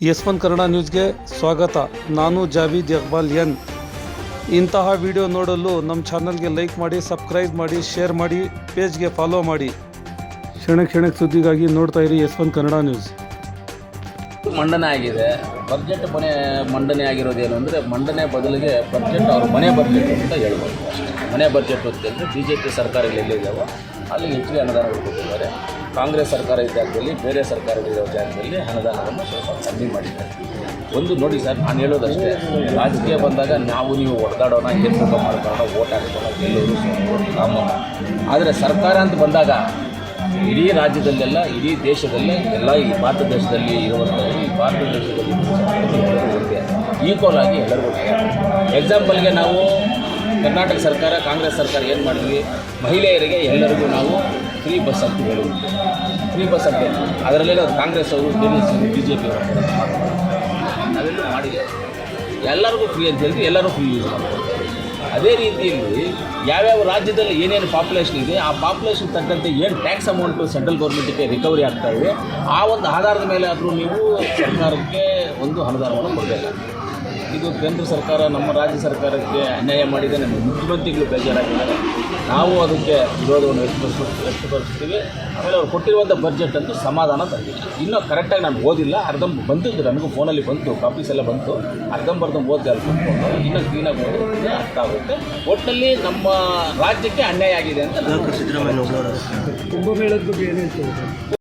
S one Kannada ನ್ಯೂಸ್ಗೆ ಸ್ವಾಗತ. ನಾನು ಜಾವೀದ್ ಇಕ್ಬಾಲ್ ಎನ್. ಇಂತಹ ವಿಡಿಯೋ ನೋಡಲು ನಮ್ಮ ಚಾನಲ್ಗೆ ಲೈಕ್ ಮಾಡಿ, ಸಬ್ಸ್ಕ್ರೈಬ್ ಮಾಡಿ, ಶೇರ್ ಮಾಡಿ, ಪೇಜ್ಗೆ ಫಾಲೋ ಮಾಡಿ. ಕ್ಷಣ ಕ್ಷಣಕ್ಕೆ ಸುದ್ದಿಗಾಗಿ ನೋಡ್ತಾ ಇರಿ ಎಸ್ ಕನ್ನಡ ನ್ಯೂಸ್. ಮಂಡನೆ ಆಗಿದೆ. ಬಜೆಟ್ ಮನೆ, ಮಂಡನೆ ಆಗಿರೋದೇನು ಅಂದರೆ ಮಂಡನೆ ಬದಲಿಗೆ ಬಜೆಟ್ ಅವ್ರ ಮನೆ ಬಜೆಟ್ ಅಂತ ಹೇಳ್ಬೋದು. ಮನೆ ಬಜೆಟ್ ಅಂತಂದರೆ ಬಿ ಜೆ ಪಿ ಸರ್ಕಾರಗಳು ಎಲ್ಲಿದ್ದಾವೋ ಅಲ್ಲಿ ಹೆಚ್ಚಿಗೆ ಅನುದಾನಗಳು ಕೊಟ್ಟಿದ್ದಾರೆ. ಕಾಂಗ್ರೆಸ್ ಸರ್ಕಾರ ಜಾಗದಲ್ಲಿ ಬೇರೆ ಸರ್ಕಾರಗಳಿರೋ ಜಾಗದಲ್ಲಿ ಅನುದಾನವನ್ನು ಸ್ವಲ್ಪ ಕಮ್ಮಿ ಮಾಡಿದ್ದಾರೆ. ಒಂದು ನೋಡಿ ಸರ್, ನಾನು ಹೇಳೋದಷ್ಟೇ, ರಾಜಕೀಯ ಬಂದಾಗ ನಾವು ನೀವು ಹೊಡೆದಾಡೋಣ ಮುಖ ಮಾಡ್ಕೊಳ್ಳೋಣ, ಓಟ್ ಹಾಕ್ಕೊಳ್ಳೋಣ ಗೆಲ್ಲೋರು ಆದರೆ ಸರ್ಕಾರ ಅಂತ ಬಂದಾಗ ಇಡೀ ರಾಜ್ಯದಲ್ಲೆಲ್ಲ, ಇಡೀ ದೇಶದಲ್ಲೇ, ಎಲ್ಲ ಈ ಭಾರತ ದೇಶದಲ್ಲಿ ಇರುವಂಥ ಈ ಭಾರತ ದೇಶದಲ್ಲಿ ಒಂದೇ. ಈಕ್ವಲ್ ಆಗಿ ಎಲ್ಲರಿಗೂ ಎಕ್ಸಾಂಪಲ್ಗೆ ನಾವು ಕರ್ನಾಟಕ ಸರ್ಕಾರ, ಕಾಂಗ್ರೆಸ್ ಸರ್ಕಾರ ಏನು ಮಾಡಿದ್ವಿ? ಮಹಿಳೆಯರಿಗೆ ಎಲ್ಲರಿಗೂ ನಾವು ಫ್ರೀ ಬಸ್ ಅಂತ ಹೇಳಿದ್ವಿ ಫ್ರೀ ಬಸ್ ಅಂತ ನಾವು ಕಾಂಗ್ರೆಸ್ ಅವರು ಡಿ ಬಿ ಜೆ ಪಿ ಅವರು ನಾವೆಲ್ಲೂ ಮಾಡಿದೆ. ಎಲ್ಲರಿಗೂ ಫ್ರೀ ಅಂತ ಹೇಳಿದ್ವಿ ಎಲ್ಲರೂ ಫ್ರೀ ಯೂಸ್ ಮಾಡ್ಕೊಳ್ತಾರೆ ಅದೇ ರೀತಿಯಲ್ಲಿ ಯಾವ್ಯಾವ ರಾಜ್ಯದಲ್ಲಿ ಏನೇನು ಪಾಪ್ಯುಲೇಷನ್ ಇದೆ, ಆ ಪಾಪ್ಯುಲೇಷನ್ ತಕ್ಕಂತೆ ಏನು ಟ್ಯಾಕ್ಸ್ ಅಮೌಂಟು ಸೆಂಟ್ರಲ್ ಗೌರ್ಮೆಂಟಿಗೆ ರಿಕವರಿ ಆಗ್ತಾ ಇದೆ, ಆ ಒಂದು ಆಧಾರದ ಮೇಲೆ ಆದರೂ ನೀವು ಸರ್ಕಾರಕ್ಕೆ ಒಂದು ಅನುದಾನವನ್ನು ಕೊಡಬೇಕಾಗ್ತದೆ. ಇದು ಕೇಂದ್ರ ಸರ್ಕಾರ ನಮ್ಮ ರಾಜ್ಯ ಸರ್ಕಾರಕ್ಕೆ ಅನ್ಯಾಯ ಮಾಡಿದೆ ನಮ್ಮ ಮುಖ್ಯಮಂತ್ರಿಗಳು ಬೇಜಾರಾಗಿದ್ದಾರೆ. ನಾವು ಅದಕ್ಕೆ ವಿರೋಧವನ್ನು ವ್ಯಕ್ತಪಡಿಸ್ ವ್ಯಕ್ತಪಡಿಸ್ತೀವಿ. ಆಮೇಲೆ ಅವ್ರು ಕೊಟ್ಟಿರುವಂಥ ಬಜೆಟ್ ಅಂತೂ ಸಮಾಧಾನ ತಂದಿಲ್ಲ ಇನ್ನೂ ಕರೆಕ್ಟಾಗಿ ನಾನು ಓದಿಲ್ಲ ಅರ್ಧಂ ಬಂದಿದ್ದು ನನಗೂ ಫೋನಲ್ಲಿ ಬಂತು ಕಾಪೀಸ್ ಎಲ್ಲ ಬಂತು. ಅರ್ಧಂಬರ್ಧಂ ಓದಿ ಅಲ್ಲಿ ಕುತ್ಕೊಂಡು ಇನ್ನೂ ಕ್ಲೀನಾಗಿ ಓದಿದ್ರೆ ಅರ್ಥ ಆಗುತ್ತೆ. ಒಟ್ಟಿನಲ್ಲಿ ನಮ್ಮ ರಾಜ್ಯಕ್ಕೆ ಅನ್ಯಾಯ ಆಗಿದೆ ಅಂತ ಕುಂಭಮೇಳದ ಬಗ್ಗೆ ಏನು ಹೇಳ್ತೀವಿ